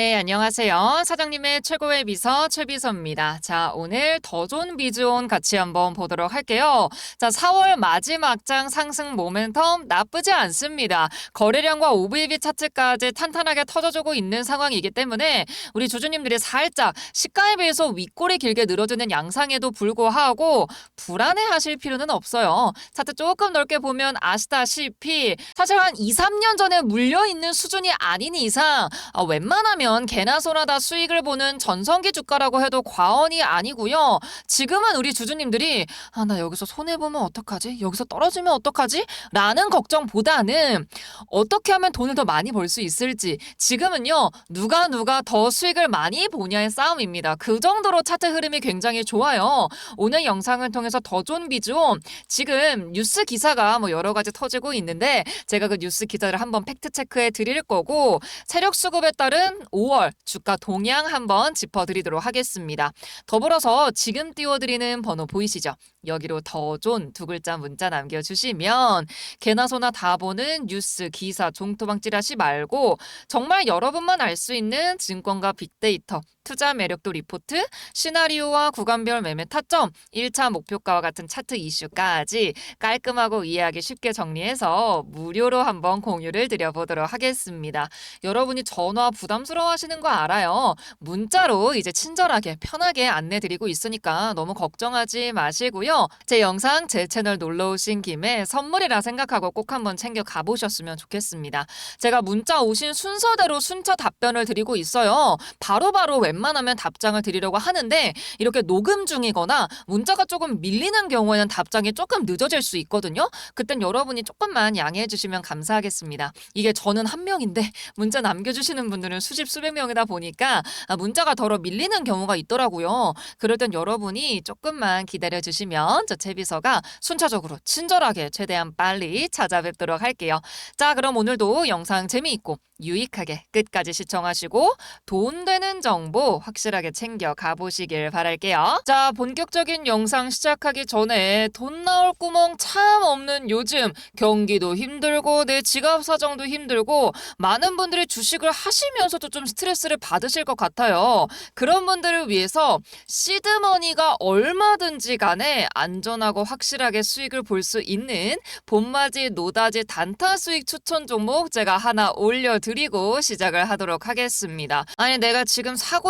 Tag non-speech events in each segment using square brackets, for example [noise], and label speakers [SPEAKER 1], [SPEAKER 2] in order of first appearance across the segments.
[SPEAKER 1] 네, 안녕하세요. 사장님의 최고의 비서 최비서입니다. 자, 오늘 더 좋은 비즈온 같이 한번 보도록 할게요. 자, 4월 마지막 장 상승 모멘텀 나쁘지 않습니다. 거래량과 OVB 차트까지 탄탄하게 터져주고 있는 상황이기 때문에 우리 주주님들이 살짝 시가에 비해서 윗골이 길게 늘어지는 양상에도 불구하고 불안해하실 필요는 없어요. 차트 조금 넓게 보면 아시다시피 사실 한 2, 3년 전에 물려있는 수준이 아닌 이상 아, 웬만하면 개나 소나 다 수익을 보는 전성기 주가라고 해도 과언이 아니고요. 지금은 우리 주주님들이 아, 나 여기서 손해 보면 어떡하지? 여기서 떨어지면 어떡하지? 라는 걱정보다는 어떻게 하면 돈을 더 많이 벌 수 있을지 지금은요 누가 누가 더 수익을 많이 보냐의 싸움입니다. 그 정도로 차트 흐름이 굉장히 좋아요. 오늘 영상을 통해서 더 좋은 비중 지금 뉴스 기사가 뭐 여러 가지 터지고 있는데 제가 그 뉴스 기사를 한번 팩트 체크해 드릴 거고 세력 수급에 따른 5월 주가 동향 한번 짚어드리도록 하겠습니다. 더불어서 지금 띄워드리는 번호 보이시죠? 여기로 더 좋은 두 글자 문자 남겨주시면 개나 소나 다 보는 뉴스, 기사, 종토방 찌라시 말고 정말 여러분만 알 수 있는 증권과 빅데이터, 투자 매력도 리포트, 시나리오와 구간별 매매 타점, 1차 목표가와 같은 차트 이슈까지 깔끔하고 이해하기 쉽게 정리해서 무료로 한번 공유를 드려보도록 하겠습니다. 여러분이 전화 부담스러워 하시는 거 알아요. 문자로 이제 친절하게 편하게 안내 드리고 있으니까 너무 걱정하지 마시고요. 제 영상 제 채널 놀러 오신 김에 선물이라 생각하고 꼭 한번 챙겨 가보셨으면 좋겠습니다. 제가 문자 오신 순서대로 순차 답변을 드리고 있어요. 바로바로 웬 만하면 답장을 드리려고 하는데 이렇게 녹음 중이거나 문자가 조금 밀리는 경우에는 답장이 조금 늦어질 수 있거든요. 그땐 여러분이 조금만 양해해 주시면 감사하겠습니다. 이게 저는 한 명인데 [laughs] 문자 남겨주시는 분들은 수십 수백 명이다 보니까 아, 문자가 덜어 밀리는 경우가 있더라고요. 그럴 땐 여러분이 조금만 기다려 주시면 저 채비서가 순차적으로 친절하게 최대한 빨리 찾아뵙도록 할게요. 자, 그럼 오늘도 영상 재미있고 유익하게 끝까지 시청하시고 돈 되는 정보 확실하게 챙겨 가보시길 바랄게요. 자, 본격적인 영상 시작하기 전에 돈 나올 구멍 참 없는 요즘 경기도 힘들고 내 지갑 사정도 힘들고 많은 분들이 주식을 하시면서도 좀 스트레스를 받으실 것 같아요. 그런 분들을 위해서 시드머니가 얼마든지 간에 안전하고 확실하게 수익을 볼 수 있는 봄맞이 노다지 단타 수익 추천 종목 제가 하나 올려드리고 시작을 하도록 하겠습니다. 아니 내가 지금 사고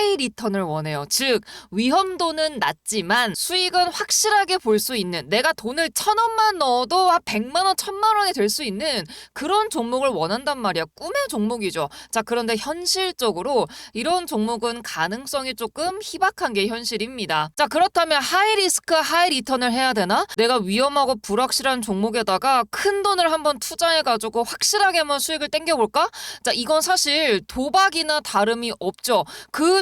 [SPEAKER 1] 이 리턴을 원해요. 즉 위험도는 낮지만 수익은 확실하게 볼 수 있는 내가 돈을 천 원만 넣어도 한 백만 원, 천만 원이 될 수 있는 그런 종목을 원한단 말이야. 꿈의 종목이죠. 자, 그런데 현실적으로 이런 종목은 가능성이 조금 희박한 게 현실입니다. 자, 그렇다면 하이 리스크 하이 리턴을 해야 되나? 내가 위험하고 불확실한 종목에다가 큰 돈을 한번 투자해가지고 확실하게 한번 수익을 땡겨볼까? 자, 이건 사실 도박이나 다름이 없죠. 그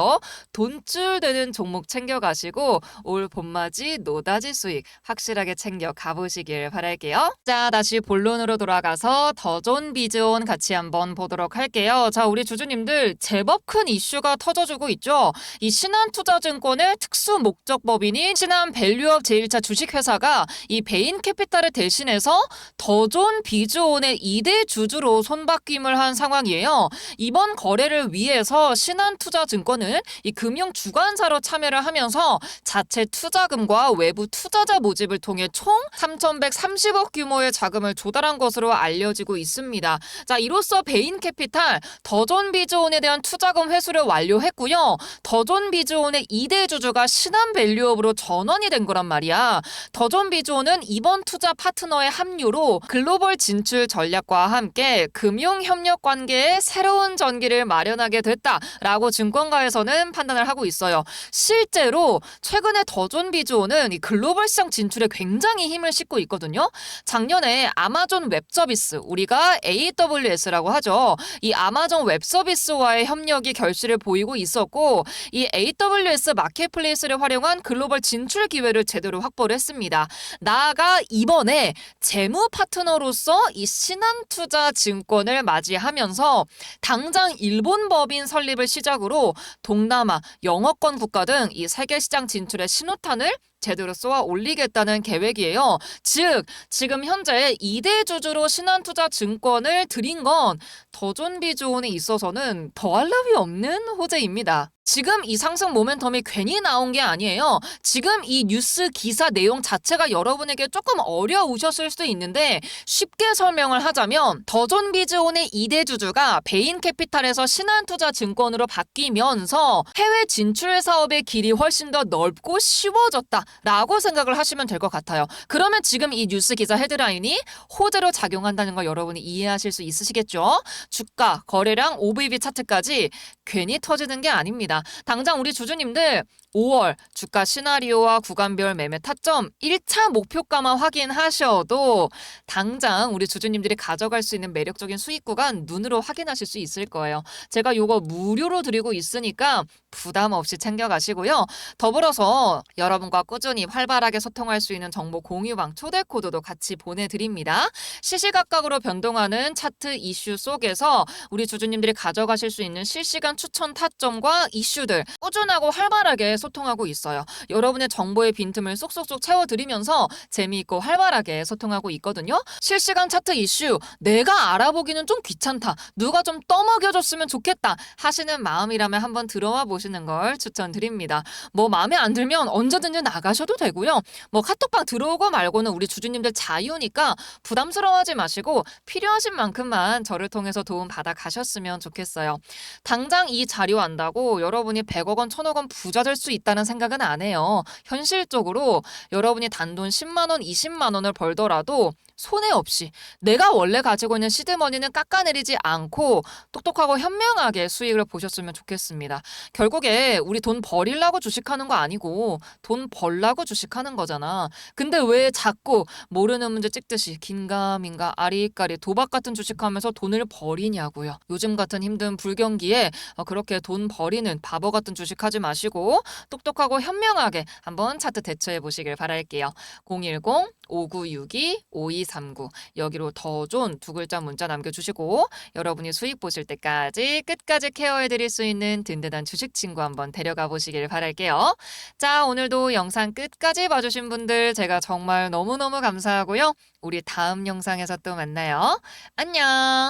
[SPEAKER 1] 있어요. 돈줄 되는 종목 챙겨가시고 올 봄맞이 노다지 수익 확실하게 챙겨 가보시길 바랄게요. 자, 다시 본론으로 돌아가서 더존 비즈온 같이 한번 보도록 할게요. 자, 우리 주주님들 제법 큰 이슈가 터져주고 있죠. 이 신한투자증권의 특수 목적법인인 신한 밸류업 제1차 주식회사가 이 베인 캐피탈을 대신해서 더존 비즈온의 2대 주주로 손바뀜을 한 상황이에요. 이번 거래를 위해서 신한투자증권은 이 금융 주관사로 참여를 하면서 자체 투자금과 외부 투자자 모집을 통해 총 3,130억 규모의 자금을 조달한 것으로 알려지고 있습니다. 자, 이로써 베인 캐피탈 더존 비즈온에 대한 투자금 회수를 완료했고요. 더존 비즈온의 2대 주주가 신한 밸류업으로 전환이 된 거란 말이야. 더존 비즈온은 이번 투자 파트너의 합류로 글로벌 진출 전략과 함께 금융 협력 관계에 새로운 전기를 마련하게 됐다라고 증권가에서 는 판단을 하고 있어요. 실제로 최근에 더존 비즈온은 이 글로벌 시장 진출에 굉장히 힘을 싣고 있거든요. 작년에 아마존 웹 서비스, 우리가 AWS라고 하죠. 이 아마존 웹 서비스와의 협력이 결실을 보이고 있었고, 이 AWS 마켓플레이스를 활용한 글로벌 진출 기회를 제대로 확보를 했습니다. 나아가 이번에 재무 파트너로서 이 신한투자 증권을 맞이하면서 당장 일본 법인 설립을 시작으로 동남아, 영어권 국가 등 이 세계 시장 진출의 신호탄을 제대로 쏘아 올리겠다는 계획이에요. 즉, 지금 현재 2대 주주로 신한투자 증권을 들인 건 더존비존에 있어서는 더할 나위 없는 호재입니다. 지금 이 상승 모멘텀이 괜히 나온 게 아니에요. 지금 이 뉴스 기사 내용 자체가 여러분에게 조금 어려우셨을 수도 있는데 쉽게 설명을 하자면 더존비즈온의 2대 주주가 베인 캐피탈에서 신한투자 증권으로 바뀌면서 해외 진출 사업의 길이 훨씬 더 넓고 쉬워졌다 라고 생각을 하시면 될 것 같아요. 그러면 지금 이 뉴스 기사 헤드라인이 호재로 작용한다는 걸 여러분이 이해하실 수 있으시겠죠? 주가, 거래량, OVB 차트까지 괜히 터지는 게 아닙니다. 당장 우리 주주님들 5월 주가 시나리오와 구간별 매매 타점 1차 목표가만 확인하셔도 당장 우리 주주님들이 가져갈 수 있는 매력적인 수익 구간 눈으로 확인하실 수 있을 거예요. 제가 요거 무료로 드리고 있으니까 부담 없이 챙겨가시고요. 더불어서 여러분과 꾸준히 활발하게 소통할 수 있는 정보 공유방 초대 코드도 같이 보내드립니다. 시시각각으로 변동하는 차트 이슈 속에서 우리 주주님들이 가져가실 수 있는 실시간 추천 타점과 이슈들 꾸준하고 활발하게 소통하고 있어요. 여러분의 정보의 빈틈을 쏙쏙쏙 채워드리면서 재미있고 활발하게 소통하고 있거든요. 실시간 차트 이슈 내가 알아보기는 좀 귀찮다. 누가 좀 떠먹여줬으면 좋겠다 하시는 마음이라면 한번 들어와 보시는 걸 추천드립니다. 뭐 마음에 안 들면 언제든지 나가셔도 되고요. 뭐 카톡방 들어오고 말고는 우리 주주님들 자유니까 부담스러워하지 마시고 필요하신 만큼만 저를 통해서 도움 받아 가셨으면 좋겠어요. 당장 이 자료 안다고 여러분이 100억 원, 1000억 원 부자 될 수 있다는 생각은 안 해요. 현실적으로 여러분이 단돈 10만 원, 20만 원을 벌더라도 손해 없이 내가 원래 가지고 있는 시드머니는 깎아내리지 않고 똑똑하고 현명하게 수익을 보셨으면 좋겠습니다. 결국에 우리 돈 버리려고 주식하는 거 아니고 돈 벌라고 주식하는 거잖아. 근데 왜 자꾸 모르는 문제 찍듯이 긴가민가 아리까리 도박 같은 주식하면서 돈을 버리냐고요. 요즘 같은 힘든 불경기에 어, 그렇게 돈 버리는 바보 같은 주식 하지 마시고 똑똑하고 현명하게 한번 차트 대처해 보시길 바랄게요. 010 5962 5239 여기로 더 좋은 두 글자 문자 남겨주시고 여러분이 수익 보실 때까지 끝까지 케어해 드릴 수 있는 든든한 주식 친구 한번 데려가 보시길 바랄게요. 자 오늘도 영상 끝까지 봐주신 분들 제가 정말 너무너무 감사하고요. 우리 다음 영상에서 또 만나요. 안녕.